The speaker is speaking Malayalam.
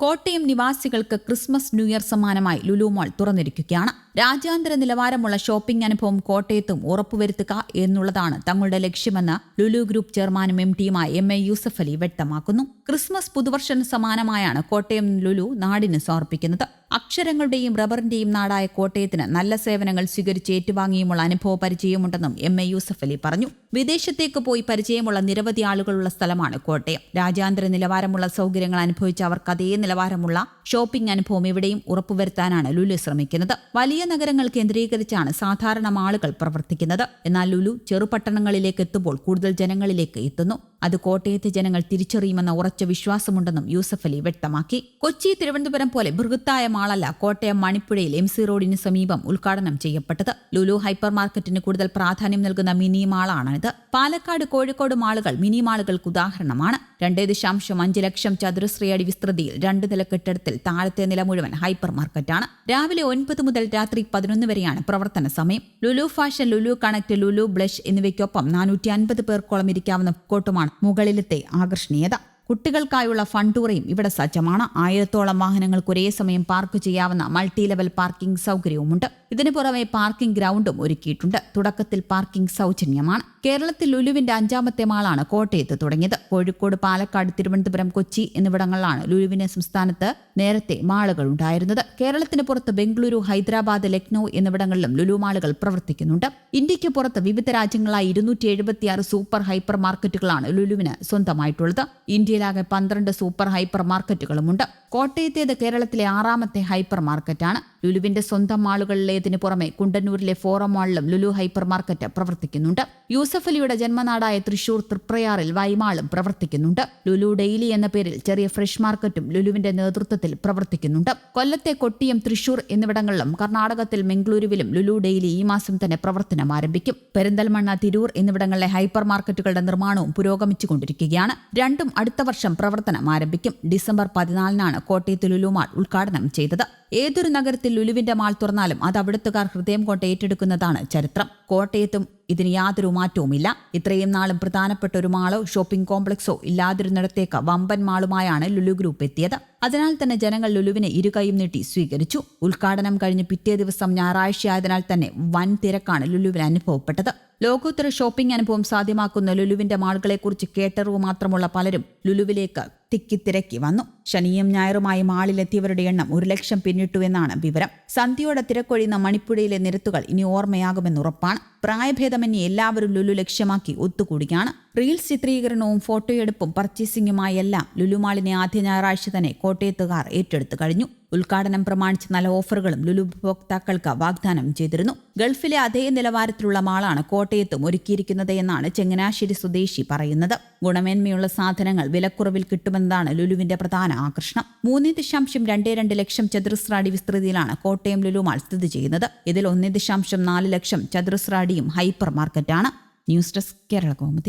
കോട്ടയം നിവാസികൾക്ക് ക്രിസ്മസ് ന്യൂഇയർ സമ്മാനമായി ലുലു മാൾ തുറന്നിരിക്കുകയാണ്. രാജ്യാന്തര നിലവാരമുള്ള ഷോപ്പിംഗ് അനുഭവം കോട്ടയത്തും ഉറപ്പുവരുത്തുക എന്നുള്ളതാണ് തങ്ങളുടെ ലക്ഷ്യമെന്ന് ലുലു ഗ്രൂപ്പ് ചെയർമാനും എം ടിയുമായ എം എ യൂസഫ് അലി വ്യക്തമാക്കുന്നു. ക്രിസ്മസ് പുതുവർഷന് സമാനമായാണ് കോട്ടയം ലുലു നാടിന് സമർപ്പിക്കുന്നത്. അക്ഷരങ്ങളുടെയും റബ്ബറിന്റെയും നാടായ കോട്ടയത്തിന് നല്ല സേവനങ്ങൾ സ്വീകരിച്ച് ഏറ്റുവാങ്ങിയുമുള്ള അനുഭവ പരിചയമുണ്ടെന്നും എം എ യൂസഫ് അലി പറഞ്ഞു. വിദേശത്തേക്ക് പോയി പരിചയമുള്ള നിരവധി ആളുകളുള്ള സ്ഥലമാണ് കോട്ടയം. രാജ്യാന്തര നിലവാരമുള്ള സൗകര്യങ്ങൾ അനുഭവിച്ച അവർക്ക് അതേ നിലവാരമുള്ള ഷോപ്പിംഗ് അനുഭവം ഇവിടെയും ഉറപ്പുവരുത്താനാണ് ലുലു ശ്രമിക്കുന്നത്. വലിയ നഗരങ്ങൾ കേന്ദ്രീകരിച്ചാണ് സാധാരണ മാളുകൾ പ്രവർത്തിക്കുന്നത്. എന്നാൽ ലുലു ചെറുപട്ടണങ്ങളിലേക്ക് എത്തുമ്പോൾ കൂടുതൽ ജനങ്ങളിലേക്ക് എത്തുന്നു. അത് കോട്ടയത്തെ ജനങ്ങൾ തിരിച്ചറിയുമെന്ന ഉറച്ച വിശ്വാസമുണ്ടെന്നും യൂസഫ് അലി വ്യക്തമാക്കി. കൊച്ചി തിരുവനന്തപുരം പോലെ ബൃഹത്തായ മാളല്ല കോട്ടയം മണിപ്പുഴയിൽ എം സി റോഡിന് സമീപം ഉദ്ഘാടനം ചെയ്യപ്പെട്ടത്. ലുലു ഹൈപ്പർ മാർക്കറ്റിന് കൂടുതൽ പ്രാധാന്യം നൽകുന്ന മിനി മാളാണിത്. പാലക്കാട് കോഴിക്കോട് മാളുകൾ മിനി മാളുകൾക്ക് ഉദാഹരണമാണ്. രണ്ടേ ദശാംശം അഞ്ച് ലക്ഷം ചതുരശ്രയടി വിസ്തൃതിയിൽ രണ്ട് നില കെട്ടിടത്തിൽ താഴത്തെ നില മുഴുവൻ ഹൈപ്പർ മാർക്കറ്റാണ്. രാവിലെ ഒൻപത് മുതൽ രാത്രി പതിനൊന്ന് വരെയാണ് പ്രവർത്തന സമയം. Lulu fashion Lulu connect Lulu blush എന്നിവയ്ക്കൊപ്പം നാനൂറ്റി അൻപത് പേർക്കോളം ഇരിക്കാവുന്ന കോട്ടുമാണ് മുകളിലത്തെ ആകർഷണീയത. കുട്ടികൾക്കായുള്ള ഫണ്ടൂറയും ഇവിടെ സജ്ജമാണ്. ആയിരത്തോളം വാഹനങ്ങൾക്ക് ഒരേ സമയം പാർക്ക് ചെയ്യാവുന്ന മൾട്ടി ലെവൽ പാർക്കിംഗ് സൗകര്യവുമുണ്ട്. ഇതിനു പുറമെ പാർക്കിംഗ് ഗ്രൗണ്ടും ഒരുക്കിയിട്ടുണ്ട്. തുടക്കത്തിൽ പാർക്കിംഗ് സൗജന്യമാണ്. കേരളത്തിൽ ലുലുവിന്റെ അഞ്ചാമത്തെ മാളാണ് കോട്ടയത്ത് തുടങ്ങിയത്. കോഴിക്കോട് പാലക്കാട് തിരുവനന്തപുരം കൊച്ചി എന്നിവിടങ്ങളിലാണ് ലുലുവിന് സംസ്ഥാനത്ത് നേരത്തെ മാളുകൾ ഉണ്ടായിരുന്നത്. കേരളത്തിന് പുറത്ത് ബംഗളൂരു ഹൈദരാബാദ് ലക്നൌ എന്നിവിടങ്ങളിലും ലുലു മാളുകൾ പ്രവർത്തിക്കുന്നുണ്ട്. ഇന്ത്യയ്ക്ക് പുറത്ത് വിവിധ രാജ്യങ്ങളായി ഇരുന്നൂറ്റി എഴുപത്തിയാറ് സൂപ്പർ ഹൈപ്പർ മാർക്കറ്റുകളാണ് ലുലുവിന് സ്വന്തമായിട്ടുള്ളത്. ഇന്ത്യയിലാകെ പന്ത്രണ്ട് സൂപ്പർ ഹൈപ്പർ മാർക്കറ്റുകളുമുണ്ട് കോട്ടയത്തേത് കേരളത്തിലെ ആറാമത്തെ ഹൈപ്പർ മാർക്കറ്റാണ്. ലുലുവിന്റെ സ്വന്തം മാളുകളിലേതിന് പുറമെ കുണ്ടന്നൂരിലെ ഫോറം മാളിലും ലുലു ഹൈപ്പർ മാർക്കറ്റ് പ്രവർത്തിക്കുന്നുണ്ട്. യൂസഫ് അലിയുടെ ജന്മനാടായ തൃശൂർ തൃപ്രയാറിൽ വൈമാളും പ്രവർത്തിക്കുന്നുണ്ട്. ലുലു ഡെയിലി എന്ന പേരിൽ ചെറിയ ഫ്രഷ് മാർക്കറ്റും ലുലുവിന്റെ നേതൃത്വത്തിൽ പ്രവർത്തിക്കുന്നുണ്ട്. കൊല്ലത്തെ കൊട്ടിയം തൃശൂർ എന്നിവിടങ്ങളിലും കർണാടകത്തിൽ മംഗളൂരുവിലും ലുലു ഡെയിലി ഈ മാസം തന്നെ പ്രവർത്തനം ആരംഭിക്കും. പെരിന്തൽമണ്ണ തിരൂർ എന്നിവിടങ്ങളിലെ ഹൈപ്പർ മാർക്കറ്റുകളുടെ നിർമ്മാണവും പുരോഗമിച്ചുകൊണ്ടിരിക്കുകയാണ്. രണ്ടും അടുത്ത വർഷം പ്രവർത്തനം ആരംഭിക്കും. ഡിസംബർ പതിനാലിനാണ് കോട്ടയത്ത് ലുലു മാൾ ഉദ്ഘാടനം ചെയ്തത്. ഏതൊരു നഗരത്തിൽ ലുലുവിന്റെ മാൾ തുറന്നാലും അത് അവിടുത്തുകാർ ഹൃദയം കൊണ്ട് ഏറ്റെടുക്കുന്നതാണ് ചരിത്രം. കോട്ടയത്തും ഇതിന് യാതൊരു മാറ്റവുമില്ല. ഇത്രയും നാളും പ്രധാനപ്പെട്ട ഒരു മാളോ ഷോപ്പിംഗ് കോംപ്ലക്സോ ഇല്ലാതിരുന്നിടത്തേക്ക് വമ്പൻ മാളുമായാണ് ലുലു ഗ്രൂപ്പ് എത്തിയത്. അതിനാൽ തന്നെ ജനങ്ങൾ ലുലുവിനെ ഇരുകൈയും നീട്ടി സ്വീകരിച്ചു. ഉദ്ഘാടനം കഴിഞ്ഞ് പിറ്റേ ദിവസം ഞായറാഴ്ചയായതിനാൽ തന്നെ വൻ തിരക്കാണ് ലുലുവിന് അനുഭവപ്പെട്ടത്. ലോകോത്തര ഷോപ്പിംഗ് അനുഭവം സാധ്യമാക്കുന്ന ലുലുവിന്റെ മാളുകളെക്കുറിച്ച് കേട്ടറിവ് മാത്രമുള്ള പലരും ലുലുവിലേക്ക് തിക്കിത്തിരക്കി വന്നു. ശനിയും ഞായറുമായി മാളിലെത്തിയവരുടെ എണ്ണം ഒരു ലക്ഷം പിന്നിട്ടു എന്നാണ് വിവരം. സന്ധ്യയോടെ തിരക്കൊഴിയുന്ന മണിപ്പുഴയിലെ നിരത്തുകൾ ഇനി ഓർമ്മയാകുമെന്ന് ഉറപ്പാണ്. പ്രായഭേദമന്യേ എല്ലാവരും ലുലു ലക്ഷ്യമാക്കി ഒത്തുകൂടിയാണ് റീൽസ് ചിത്രീകരണവും ഫോട്ടോയെടുപ്പും പർച്ചേസിംഗുമായെല്ലാം ലുലുമാളിനെ ആദ്യ ഞായറാഴ്ച തന്നെ കോട്ടയത്തുകാർ ഏറ്റെടുത്തു കഴിഞ്ഞു. ഉദ്ഘാടനം പ്രമാണിച്ച് നല്ല ഓഫറുകളും ലുലു ഉപഭോക്താക്കൾക്ക് വാഗ്ദാനം ചെയ്തിരുന്നു. ഗൾഫിലെ അതേ നിലവാരത്തിലുള്ള മാളാണ് കോട്ടയത്തും ഒരുക്കിയിരിക്കുന്നത് എന്നാണ് ചെങ്ങനാശ്ശേരി സ്വദേശി പറയുന്നത്. ഗുണമേന്മയുള്ള സാധനങ്ങൾ വിലക്കുറവിൽ കിട്ടുമെന്നതാണ് ലുലുവിന്റെ പ്രധാന ആകർഷണം. മൂന്ന് ദശാംശം രണ്ടേ രണ്ട് ലക്ഷം ചതുരശ്ര അടി വിസ്തൃതിയിലാണ് കോട്ടയം ലുലു മാൾ സ്ഥിതി ചെയ്യുന്നത്. ഇതിൽ ഒന്ന് ദശാംശം നാല് ലക്ഷം ചതുരശ്ര അടിയും ഹൈപ്പർ മാർക്കറ്റാണ് ന്യൂസ് ഡെസ്ക് കേരള കോമതി